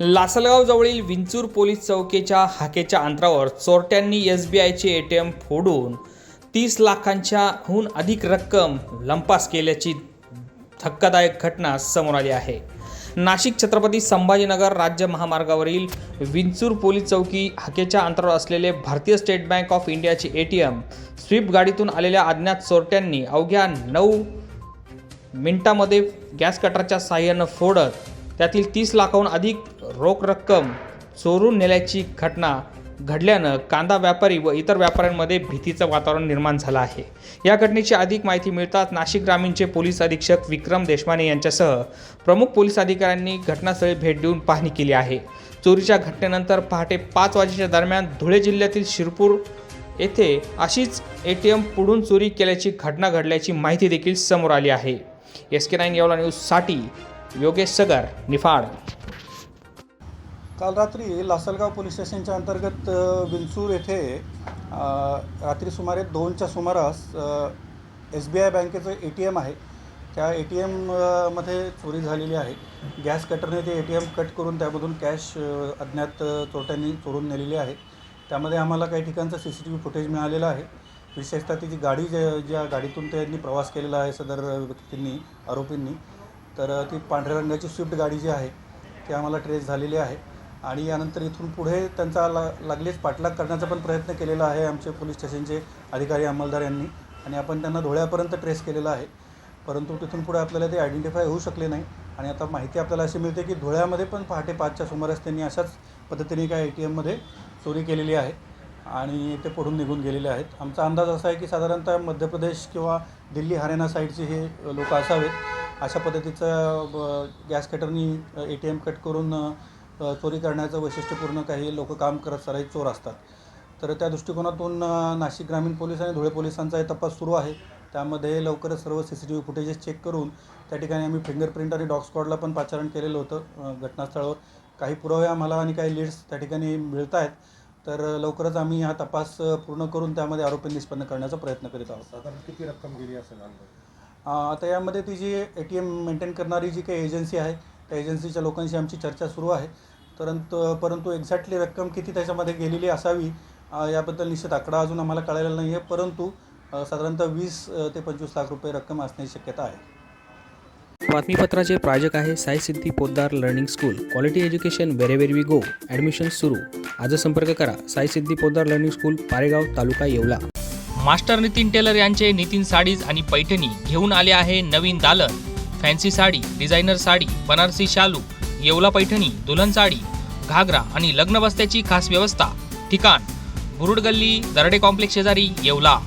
लासलगावजवळील Vinchur police चौकीच्या हाकेच्या अंतरावर चोरट्यांनी S बी आयचे ए टी एम फोडून तीस लाखांच्याहून अधिक रक्कम लंपास केल्याची धक्कादायक घटना समोर आली आहे. नाशिक छत्रपती संभाजीनगर राज्य महामार्गावरील विंचूर पोलीस चौकी हाकेच्या अंतरावर असलेले भारतीय स्टेट बँक ऑफ इंडियाचे ए टी एम स्विफ्ट गाडीतून आलेल्या अज्ञात चोरट्यांनी अवघ्या नऊ मिनिटामध्ये गॅस कटरच्या साहाय्यानं फोडत त्यातील तीस लाखाहून अधिक रोख रक्कम चोरून नेल्याची घटना घडल्यानं कांदा व्यापारी व इतर व्यापाऱ्यांमध्ये भीतीचं वातावरण निर्माण झालं आहे. या घटनेची अधिक माहिती मिळताच नाशिक ग्रामीणचे पोलीस अधीक्षक विक्रम देशमाने यांच्यासह प्रमुख पोलीस अधिकाऱ्यांनी घटनास्थळी भेट देऊन पाहणी केली आहे. चोरीच्या घटनेनंतर पहाटे पाच वाजेच्या दरम्यान धुळे जिल्ह्यातील शिरपूर येथे अशीच ए टी एम पुढून चोरी केल्याची घटना घडल्याची माहिती देखील समोर आली आहे. एस के नाईन येवला न्यूजसाठी योगेश सगर निफाड. काल रात्री लासलगाव पोलीस स्टेशनच्या अंतर्गत विंचूर येथे रात्री सुमारे दोनच्या सुमारास एस बी आय बँकेचं ए टी एम आहे. त्या ए टी एममध्ये चोरी झालेली आहे. गॅस कटरने ते ए टी एम कट करून त्यामधून कॅश अज्ञात चोरट्यांनी चोरून नेलेली आहे. त्यामध्ये आम्हाला काही ठिकाणचं C C T V footage मिळालेलं आहे. विशेषतः तिची गाडी ज्या ज्या गाडीतून त्यांनी प्रवास केलेला आहे सदर व्यक्तींनी आरोपींनी तर ती पांढऱ्या रंगाची स्विफ्ट गाडी जी आहे ती आम्हाला ट्रेस झालेली आहे. आणि यानंतर इथून पुढे त्यांचा ला लागलीच पाठलाग करण्याचा पण प्रयत्न केलेला आहे आमचे पोलीस स्टेशनचे अधिकारी अंमलदार यांनी. आणि आपण त्यांना धुळ्यापर्यंत ट्रेस केलेला आहे. परंतु तिथून पुढे आपल्याला ते आयडेंटिफाय होऊ शकले नाही. आणि आता माहिती आपल्याला अशी मिळते की धुळ्यामध्ये पण पहाटे पाचच्या सुमारास त्यांनी अशाच पद्धतीने काय ए टी एममध्ये चोरी केलेली आहे. आणि ते पडून निघून गेलेले आहेत. आमचा अंदाज असा आहे की साधारणतः मध्य प्रदेश किंवा दिल्ली हरियाणा साईडचे हे लोक असावेत. अशा पद्धतीचं गॅस कटरनी ए टी एम कट करून चोरी करण्याचं वैशिष्ट्यपूर्ण काही लोक काम करत सराईत चोर असतात. तर त्या दृष्टिकोनातून नाशिक ग्रामीण पोलीस आणि धुळे पोलिसांचाही तपास सुरू आहे. त्यामध्ये लवकरच सर्व C C T V footages check करून त्या ठिकाणी आम्ही फिंगरप्रिंट आणि डॉग स्क्वॉडला पण पाचारण केलेलं होतं घटनास्थळावर. काही पुरावे आम्हाला आणि काही लीड्स त्या ठिकाणी मिळत आहेत तर लवकरच आम्ही हा तपास पूर्ण करून त्यामध्ये आरोपी निष्पन्न करण्याचा प्रयत्न करीत आहोत. साधारण किती रक्कम गेली असेल आता यामध्ये ती जी ए टी एम मेंटेन करणारी जी काही एजन्सी आहे त्या एजन्सीच्या लोकांशी आमची चर्चा सुरू आहे. परंतु परंतु एक्झॅक्टली रक्कम किती त्याच्यामध्ये गेलेली असावी याबद्दल निश्चित आकडा अजून आम्हाला कळलेला नाही आहे परंतु साधारणतः वीस ते पंचवीस लाख रुपये रक्कम असण्याची शक्यता आहे. बातमीपत्राचे प्रायोजक आहे Sai Siddhi Poddar learning school. Quality education wherever we go admission सुरू. आज संपर्क करा. Sai Siddhi Poddar learning school Paregaon taluka Yeola. Master Nitin tailor यांचे नितीन साडीज आणि पैठणी घेऊन आले आहे नवीन दालन. फॅन्सी साडी डिझायनर साडी बनारसी शालू येवला पैठणी दुल्हन साडी घागरा आणि लग्न बस्त्याची खास व्यवस्था. ठिकाण बुरुड गल्ली दरडे कॉम्प्लेक्स शेजारी येवला.